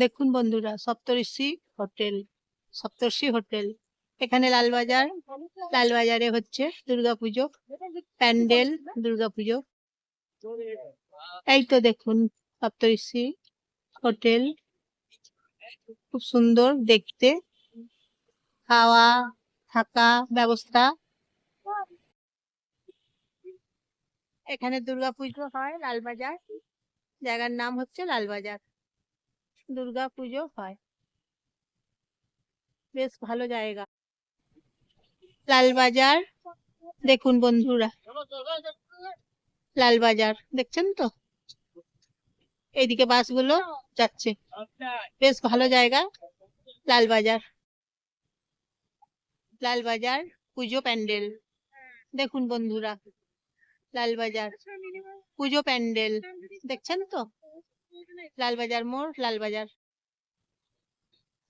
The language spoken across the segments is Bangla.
দেখুন বন্ধুরা, সপ্তর্ষি হোটেল সপ্তর্ষি হোটেল। এখানে লালবাজার, লালবাজারে হচ্ছে দুর্গাপুজো, প্যান্ডেল, দুর্গাপুজো। এই তো দেখুন সপ্তর্ষি হোটেল। খুব সুন্দর দেখতে। খাওয়া, থাকা ব্যবস্থা। এখানে দুর্গাপুজো হয় লালবাজার। জায়গার নাম হচ্ছে লালবাজার। দুর্গা পুজো হয়। বেশ ভালো জায়গা। লালবাজার, দেখুন বন্ধুরা। লালবাজার, দেখছেন তো? এইদিকে বাসগুলো যাচ্ছে। বেশ ভালো জায়গা, লালবাজার। লালবাজার, পুজো প্যান্ডেল। দেখুন বন্ধুরা, লালবাজার, পুজো প্যান্ডেল। দেখছেন তো? লালবাজার মোড় লালবাজার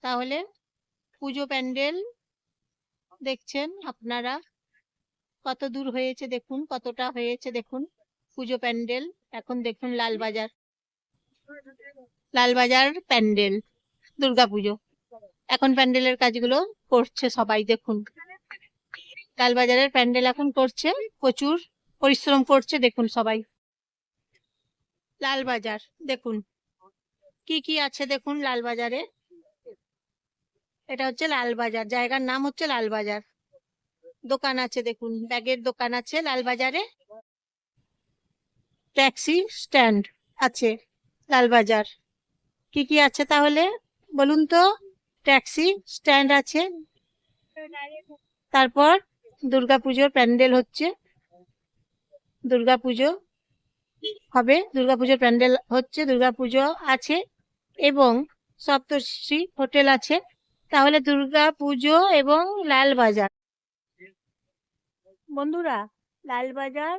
তাহলে পুজো প্যান্ডেল দেখছেন আপনারা। কত দূর হয়েছে দেখুন, কতটা হয়েছে দেখুন পুজো প্যান্ডেল। এখন দেখুন লালবাজার লালবাজার প্যান্ডেল দুর্গাপুজো এখন প্যান্ডেলের কাজগুলো করছে সবাই দেখুন। লালবাজারের প্যান্ডেল এখন করছে, প্রচুর পরিশ্রম করছে দেখুন সবাই। লালবাজার দেখুন। কি কি আছে দেখুন লালবাজারে? এটা হচ্ছে লালবাজার, জায়গার নাম হচ্ছে লালবাজার। দোকান আছে দেখুন, ব্যাগের দোকান আছে লালবাজারে। ট্যাক্সি স্ট্যান্ড আছে লালবাজার। কি কি আছে তাহলে বলুন তো? ট্যাক্সি স্ট্যান্ড আছে। তারপর দুর্গাপুজোর প্যান্ডেল হচ্ছে। দুর্গাপুজো হবে, দুর্গাপুজোর প্যান্ডেল হচ্ছে, দুর্গাপুজো আছে। এবং সপ্তর্ষি হোটেল আছে। তাহলে দুর্গাপুজো এবং লালবাজার বন্ধুরা লালবাজার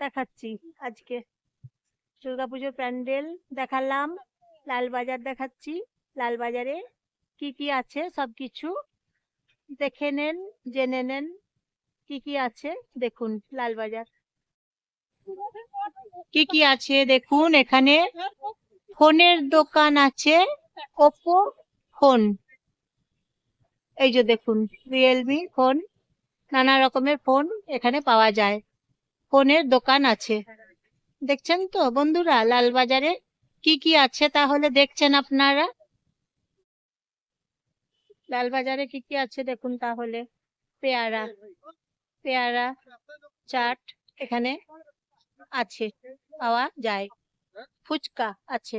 দেখাচ্ছি আজকে। দুর্গাপুজোর প্যান্ডেল দেখালাম লালবাজার দেখাচ্ছি। লালবাজারে কি কি আছে সবকিছু দেখে নেন, জেনে নেন কি কি আছে, দেখুন লালবাজার কি কি আছে দেখুন এখানে। ফোনের দোকান আছে ওপো ফোন। এই যে দেখুন রিয়েলমি ফোন, নানা রকমের ফোন এখানে পাওয়া যায়। ফোনের দোকান আছে। দেখছেন তো বন্ধুরা, লালবাজারে কি কি আছে তাহলে দেখছেন আপনারা? লালবাজারে কি কি আছে দেখুন তাহলে। পেয়ারা পেয়ারা চাট এখানে আছে, পাওয়া যায়। ফুচকা আছে।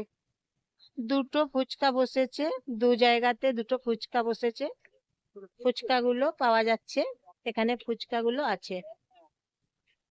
দুটো ফুচকা বসেছে, দু জায়গাতে দুটো ফুচকা বসেছে। ফুচকাগুলো পাওয়া যাচ্ছে, এখানে ফুচকা গুলো আছে।